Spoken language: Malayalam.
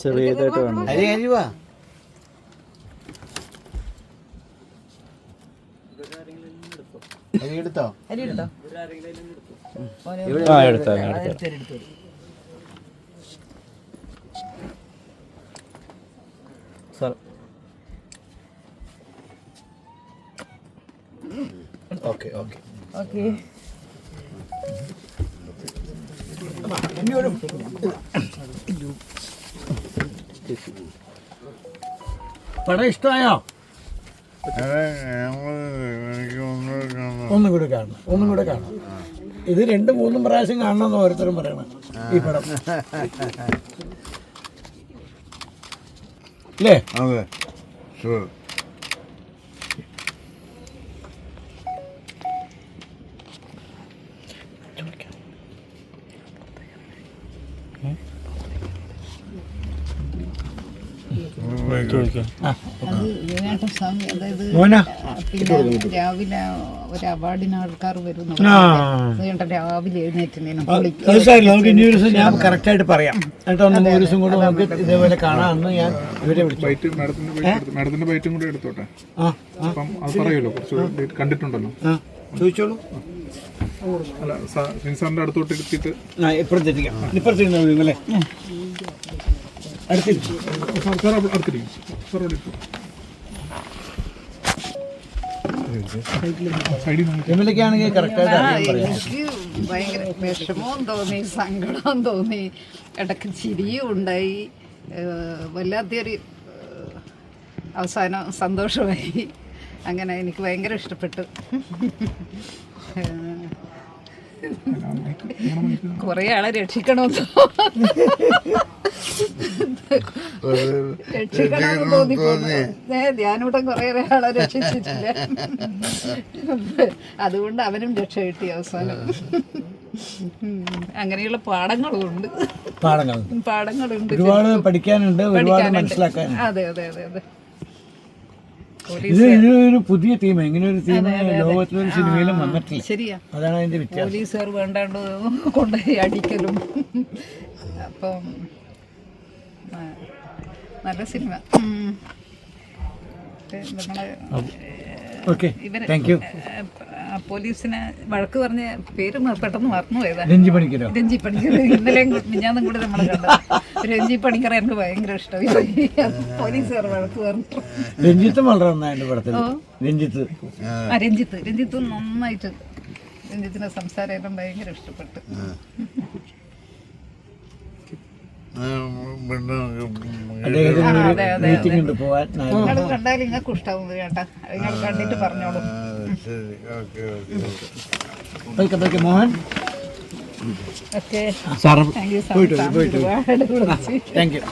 ചെറിയതായിട്ട് വേണം. അരി അരിവാ. അരി എടുത്തോ. ആ എടുത്തോ എടുത്തോ. സാർ. Okay okay. ഓക്കെ. പടം ഇഷ്ടമായോ? ഒന്നും കൂടെ കാണണം ഒന്നും കൂടെ കാണണം. ഇത് രണ്ടും മൂന്നും പ്രാവശ്യം കാണണമെന്ന് ഓരോരുത്തരും പറയണം ഈ പടം. അല്ലേ അതെ. ഷുവർ രാവിലെ ഒരു അവാർഡിന് ആൾക്കാർ വരുന്നു. രാവിലെ നമുക്ക് ഇനി ഒരു ദിവസം ഞാൻ കറക്റ്റായിട്ട് പറയാം. എന്നിട്ട് ഒന്ന് ഒരു ദിവസം കൂടെ നമുക്ക് ഇതേപോലെ കാണാമെന്ന് ഞാൻ ഇവരെ വിളിച്ചു. മാഡത്തിന്റെ ബൈറ്റ് കൂടെ എടുത്തോട്ടെ? അപ്പം അത് പറയുമല്ലോ ഡേറ്റ് കണ്ടിട്ടുണ്ടല്ലോ. ചോദിച്ചോളൂ. അല്ല അടുത്തോട്ട് എത്തിയിട്ട് ഇപ്പുറത്തെത്തിക്കാം. ഇപ്പുറത്തിരുന്നോ അല്ലേ? അടുത്തിരിക്കും സാർ അടുത്തിരിക്കും. സാർ അവിടെ എമ്മിലേക്കാണെങ്കിൽ എനിക്ക് ഭയങ്കര വിഷമവും തോന്നി സങ്കടവും തോന്നി. ഇടയ്ക്ക് ചിരിയും ഉണ്ടായി. വല്ലാത്തൊരു അവസാനം സന്തോഷമായി. അങ്ങനെ എനിക്ക് ഭയങ്കര ഇഷ്ടപ്പെട്ടു. കുറെ ആളെ രക്ഷിക്കണമെന്ന് രക്ഷിക്കണമെന്ന് തോന്നിപ്പോന്നു. ഞാനിവിടെ കുറേ ആളെ രക്ഷിച്ചിട്ടില്ല. അതുകൊണ്ട് അവനും രക്ഷ കിട്ടി അവസാനം. അങ്ങനെയുള്ള പാഠങ്ങളും ഉണ്ട്. പാടങ്ങളും പാഠങ്ങളുണ്ട് ഒരുപാട് പഠിക്കാനുണ്ട് ഒരുപാട്. മനസ്സിലാക്കാനുണ്ട്. അതെ അതെ അതെ അതെ. ഇത് പുതിയ തീം ഇങ്ങനെ ഒരു തീം ലോകത്തിലൊരു സിനിമയിലും വന്നിട്ടില്ല. ശരിയാ. അതാണ് അതിന്റെ വ്യത്യാസം. പോലീസുകാർ വേണ്ടാണ്ട് കൊണ്ടുപോയി അടിക്കലും. അപ്പം നല്ല സിനിമ നമ്മളെ പോലീസിനെ വഴക്ക് പറഞ്ഞ പേര് പെട്ടെന്ന് മറന്നു പോയതാണ് രഞ്ജി പണിക്കരോ രഞ്ജി പണിക്കരോ ഇന്നലെയും മിഞ്ഞാന്നും കൂടെ നമ്മൾ കണ്ടത്. രഞ്ജി പണിക്കർ എനിക്ക് ഭയങ്കര ഇഷ്ടമായി പോലീസുകാർ വഴക്ക് പറഞ്ഞു രഞ്ജിത്തും വളരെ നന്നായിട്ട് പടത്തിൽ രഞ്ജിത്ത്. ആ. രഞ്ജിത്ത്. രഞ്ജിത്ത് നന്നായിട്ട് രഞ്ജിത്തിന്റെ സംസാരം എല്ലാം ഭയങ്കര ഇഷ്ടപ്പെട്ടു. കണ്ടാൽ നിങ്ങൾക്ക് ഇഷ്ടാവും കേട്ടാ. നിങ്ങൾ കണ്ടിട്ട് പറഞ്ഞോളൂ. ശരി. Okay okay Mohan. Okay. Sir പോയിട്ട് താങ്ക് യു.